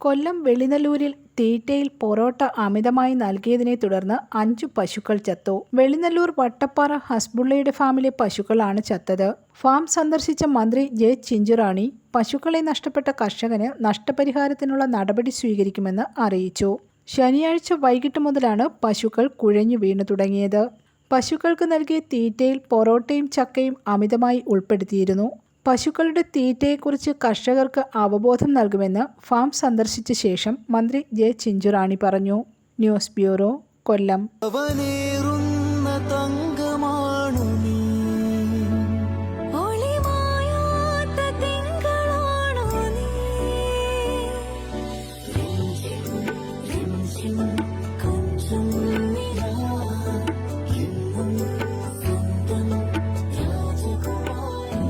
കൊല്ലം വെളിനല്ലൂരിൽ തീറ്റയിൽ പൊറോട്ട അമിതമായി നൽകിയതിനെ തുടർന്ന് അഞ്ചു പശുക്കൾ ചത്തു. വെളിനല്ലൂർ വട്ടപ്പാറ ഹസ്ബുള്ളയുടെ ഫാമിലെ പശുക്കളാണ് ചത്തത്. ഫാം സന്ദർശിച്ച മന്ത്രി ജെ ചിഞ്ചുറാണി പശുക്കളെ നഷ്ടപ്പെട്ട കർഷകന് നഷ്ടപരിഹാരത്തിനുള്ള നടപടി സ്വീകരിക്കുമെന്ന് അറിയിച്ചു. ശനിയാഴ്ച വൈകിട്ട് മുതലാണ് പശുക്കൾ കുഴഞ്ഞു വീണു തുടങ്ങിയത്. പശുക്കൾക്ക് നൽകിയ തീറ്റയിൽ പൊറോട്ടയും ചക്കയും അമിതമായി ഉൾപ്പെടുത്തിയിരുന്നു. പശുക്കളുടെ തീറ്റയെക്കുറിച്ച് കർഷകർക്ക് അവബോധം നൽകുമെന്ന് ഫാം സന്ദർശിച്ച ശേഷം മന്ത്രി ജെ ചിഞ്ചുറാണി പറഞ്ഞു. News bureau Kollam. തങ്കമാണു.